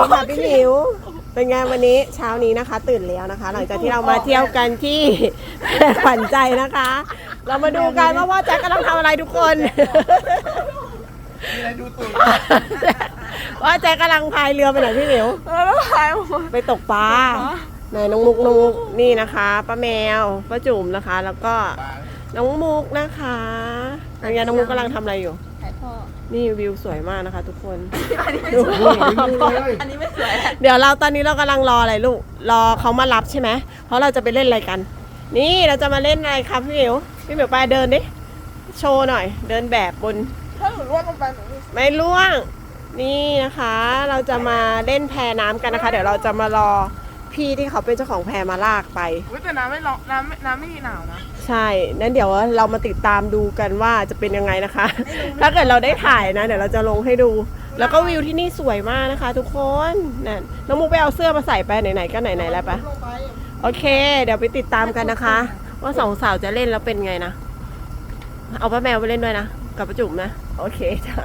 ดีค่ะพี่หมิว เป็นไงวันนี้เช้านี้นะคะ ตื่นแล้วนะคะ หลังจากที่เรามาเที่ยวกันที่ขวัญใจนะคะ เรามาดูกันว่าพ่อแจ็คกำลังทำอะไรทุกคนมีอะไรดูตูดว่าแจ็คกำลังพายเรือไปไหนพี่หมิวเออแล้วหายหมดไปตกปลาไหนน้องมุกน้องมุกนี่นะคะป้าแมวป้าจุ๋มนะคะ แล้วก็ปลาน้องมุกนะคะอันนี้น้องมุกกำลังทำอะไรอยู่หาย พ่อนี่วิวสวยมากนะคะ ทุกคนอันนี้ไม่ดูสวยดูเลยอันนี้ไม่สวยเดี๋ยวเราตอนนี้เรากำลังรออะไรลูก รอเขามารับใช่ไหม เพราะเราจะไปเล่นอะไรกัน นี่เราจะมาเล่นอะไรครับพี่หมิว พี่หมิวไปเดินดิ โชว์หน่อย เดินแบบบน ถ้าหนูร่วงลงไปหนูไม่ล่วง นี่นะคะ เราจะมาเล่นแพน้ำกันนะคะ เดี๋ยวเราจะมารอ พี่ที่เขาเป็นเจ้าของแพมาลากไป อุ้ยแต่น้ำไม่ร้อนน้ำไม่น้ำไม่หนาวนะใช่นั้นเดี๋ยวเรามาติดตามดูกันว่าจะเป็นยังไงนะคะ ถ้าเกิดเราได้ถ่ายนะ เดี๋ยวเราจะลงให้ดู แล้วก็วิวที่นี่สวยมากนะคะ ทุกคนนั่นน้องมุกไปเอาเสื้อมาใส่ไปไหนๆก็ไหนๆแล้วปะลงไปโอเค เดี๋ยวไปติดตามกันนะคะ ว่าสองสาวจะเล่นแล้วเป็นไงนะ เอาป้าแมวไปเล่นด้วยนะ กับป้าจุ๋มนะ โอเคจ้า